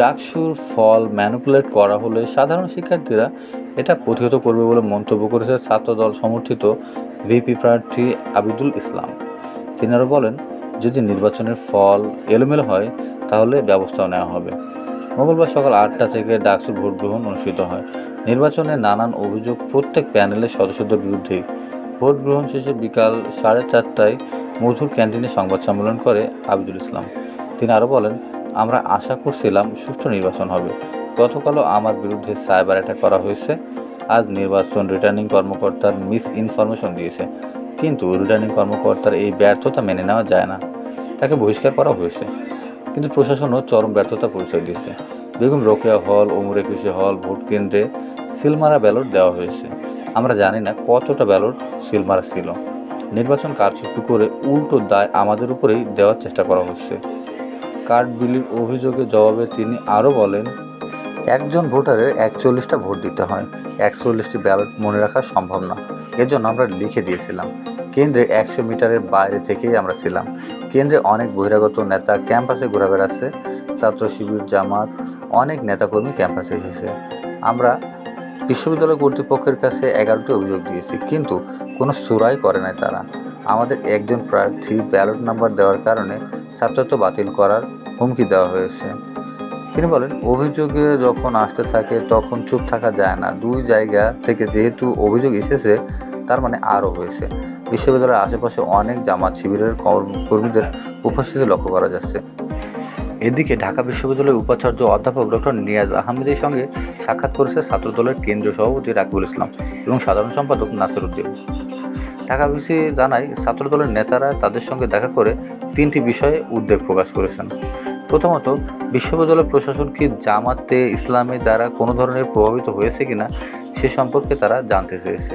ডাকসুর ফল ম্যানিপুলেট করা হলে সাধারণ শিক্ষার্থীরা এটা প্রতিহত করবে বলে মন্তব্য করেছে ছাত্রদল সমর্থিত ভিপি প্রার্থী আবিদুল ইসলাম। তিনি আরও বলেন, যদি নির্বাচনের ফল এলোমেলো হয়, তাহলে ব্যবস্থাও নেওয়া হবে। মঙ্গলবার সকাল আটটা থেকে ডাকসুর ভোট গ্রহণ অনুষ্ঠিত হয়। নির্বাচনে নানান অভিযোগ প্রত্যেক প্যানেলের সদস্যদের বিরুদ্ধে ভোট গ্রহণ শেষে বিকাল সাড়ে চারটায় মধুর ক্যান্টিনে সংবাদ সম্মেলন করে আবিদুল ইসলাম। তিনি আরও বলেন আমরা আশা করছিলাম সুষ্ঠু নির্বাচন হবে। গতকালও আমার বিরুদ্ধে সাইবার অ্যাটাক করা হয়েছে। আজ নির্বাচন রিটার্নিং কর্মকর্তার মিস ইনফরমেশন দিয়েছে। কিন্তু রিটার্নিং কর্মকর্তার এই ব্যর্থতা মেনে নেওয়া যায় না। তাকে বহিষ্কার করা হয়েছে। কিন্তু প্রশাসনও চরম ব্যর্থতা পরিচয় দিয়েছে। বেগম রোকেয়া হল, ওমর একুশে হল, ভোট কেন্দ্রে সিলমারা ব্যালট দেওয়া হয়েছে। আমরা জানি না কতটা ব্যালট সিলমারা ছিল। নির্বাচন কারচুপি করে উল্টো দায় আমাদের উপরেই দেওয়ার চেষ্টা করা হচ্ছে। কার্ড বিলির অভিযোগে জবাবে তিনি আরও বলেন, একজন ভোটারের একচল্লিশটা ভোট দিতে হয়। একচল্লিশটি ব্যালট মনে রাখা সম্ভব না। এজন্য আমরা লিখে দিয়েছিলাম, কেন্দ্রে একশো মিটারের বাইরে থেকেই আমরা ছিলাম। কেন্দ্রে অনেক বহিরাগত নেতা ক্যাম্পাসে ঘোরা বেড়াচ্ছে ছাত্র শিবির, জামাত, অনেক নেতাকর্মী ক্যাম্পাসে এসেছে। আমরা বিশ্ববিদ্যালয় কর্তৃপক্ষের কাছে এগারোটি অভিযোগ দিয়েছি, কিন্তু কোনো সুরাই করে নাই তারা। আমাদের একজন প্রার্থী ব্যালট নাম্বার দেওয়ার কারণে ছাত্রত্ব বাতিল করার হুমকি দেওয়া হয়েছে। তিনি বলেন, অভিযোগে যখন আসতে থাকে, তখন চুপ থাকা যায় না। দুই জায়গা থেকে যেহেতু অভিযোগ এসেছে, তার মানে আরও হয়েছে। বিশ্ববিদ্যালয়ের আশেপাশে অনেক জামাত শিবিরের কর্ম- কর্মীদের উপস্থিতি লক্ষ্য করা যাচ্ছে। এদিকে ঢাকা বিশ্ববিদ্যালয়ের উপাচার্য অধ্যাপক ডক্টর নিয়াজ আহমেদের সঙ্গে সাক্ষাৎ করেছে ছাত্রদলের কেন্দ্রীয় সভাপতি রাকিবুল ইসলাম এবং সাধারণ সম্পাদক নাসির উদ্দিন ঢাকা বিসি জানায়, ছাত্রদলের নেতারা তাদের সঙ্গে দেখা করে তিনটি বিষয়ে উদ্বেগ প্রকাশ করেছেন। প্রথমত, বিশ্ববিদ্যালয় প্রশাসন কি জামাতে ইসলামের দ্বারা কোনো ধরনের প্রভাবিত হয়েছে কিনা সে সম্পর্কে তারা জানতে চেয়েছে।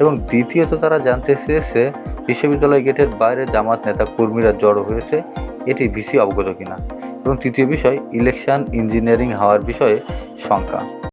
এবং দ্বিতীয়ত তারা জানতে চেয়েছে, বিশ্ববিদ্যালয় গেটের বাইরে জামাত নেতা কর্মীরা জড়ো হয়েছে, এটি ভিসি অবগত কিনা। এবং তৃতীয় বিষয়, ইলেকশন ইঞ্জিনিয়ারিং হওয়ার বিষয়ে শঙ্কা।